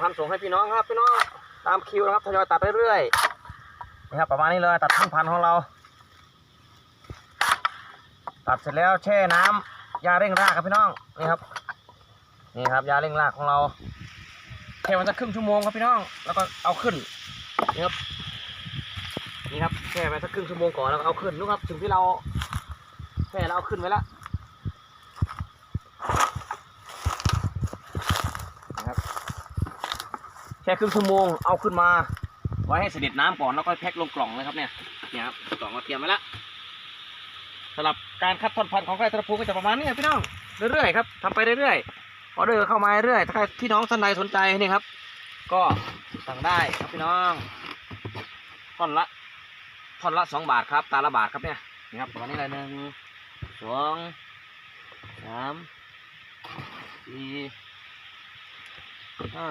ทำส่งให้พี่น้องครับพี่น้องตามคิวนะครับทยอยตัดเรื่อยๆนะครับประมาณนี้เลยตัดท่อนพันธุ์ของเรา ตัดเสร็จแล้วแช่น้ำยาเร่งรากครับพี่น้องนี่ครับนี่ครับยาเร่งรากของเราแช่มันสักครึ่งชั่วโมงครับพี่น้อง แล้วก็เอาขึ้นนี่ครับนี่ครับแช่ไปสักครึ่งชั่วโมงก่อนแล้วก็เอาขึ้นนู่นครับถึงที่เราแช่แล้วเอาขึ้นไว้แล้วนะครับแช่ครึ่งชั่วโมงเอาขึ้นมา ไว้ให้เสด็จน้ำก่อนแล้วก็แพ็คลงกล่องเลยครับเนี่ยเนี่ยครับกล่องเราเตรียมไว้ล้วสำหรับการคัดทอนพันธุ์ของไก่ธนภูก็จะประมาณนี้พี่น้องเรื่อยๆครับทำไปเรื่อยๆออเดอร์เข้ามาเรื่อยๆถ้าใครพี่น้องท่านใดสนใจนี่ครับ ก็สั่งได้ครับพี่น้องท่อนละท่อนละสองบาทครับ ตาละบาทครับเนี่ยนี่ครับประมาณนี้เลยหนึ่งสองสามสี่ห้า